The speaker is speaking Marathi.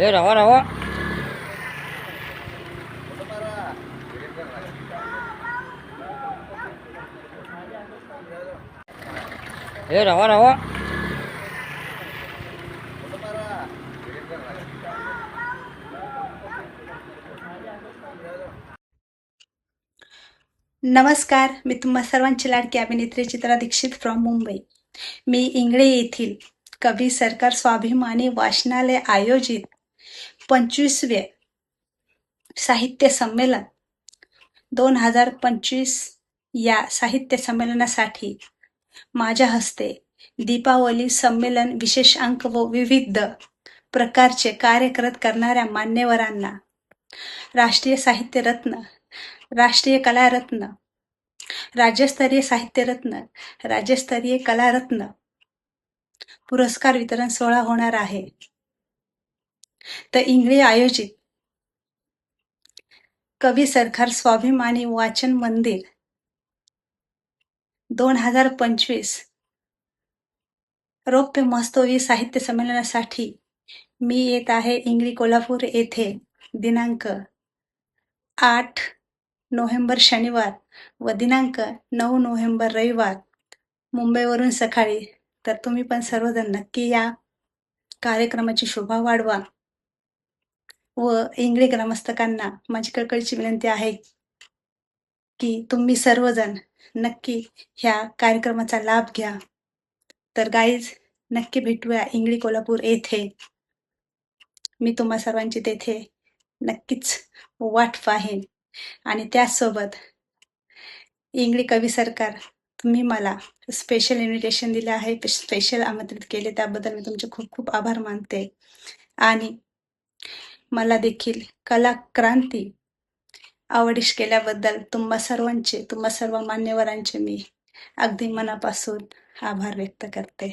हे राहा राहा हे राहा राहा नमस्कार मी तुम्हा सर्वांची लाडकी अभिनेत्री चित्रा दीक्षित फ्रॉम मुंबई. मी इंगळे येथील कवी सरकार स्वाभिमानी वाचनालय आयोजित पंचवीसवे साहित्य संमेलन. दोन हजार पंचवीस या साहित्य संमेलनासाठी माझ्या हस्ते दीपावली संमेलन विशेष अंक व विविध प्रकारचे कार्य करत करणाऱ्या मान्यवरांना राष्ट्रीय साहित्य रत्न राष्ट्रीय कलारत्न राज्यस्तरीय साहित्यरत्न राज्यस्तरीय कलारत्न पुरस्कार वितरण सोहळा होणार आहे. तर इंगळे आयोजित. कवी सरकार स्वाभिमानी वाचन मंदिर. दोन हजार पंचवीस. रौप्य महोत्सवी साहित्य संमेलनासाठी मी येत आहे इंगळी कोल्हापूर येथे. दिनांक आठ नोव्हेंबर शनिवार व दिनांक नऊ नोव्हेंबर रविवार. मुंबईवरून सकाळी. तर तुम्ही पण सर्वजण नक्की या कार्यक्रमाची शोभा वाढवा. व इंगळे ग्रामस्थकांना माझी कळकळीची विनंती आहे की तुम्ही सर्वजण नक्की ह्या कार्यक्रमाचा लाभ घ्या. तर गाईज नक्की भेटूया इंगळी कोल्हापूर येथे. मी तुम्हा सर्वांची तेथे नक्कीच वाट पाहेन. आणि त्याचसोबत इंगळी कवी सरकार तुम्ही मला स्पेशल इन्व्हिटेशन दिले आहे स्पेशल आमंत्रित केले त्याबद्दल मी तुमचे खूप खूप आभार मानते. आणि मला देखील कला क्रांती आवडीश केल्याबद्दल तुम्हा सर्वांचे तुम्हा सर्व मान्यवरांचे मी अगदी मनापासून आभार व्यक्त करते.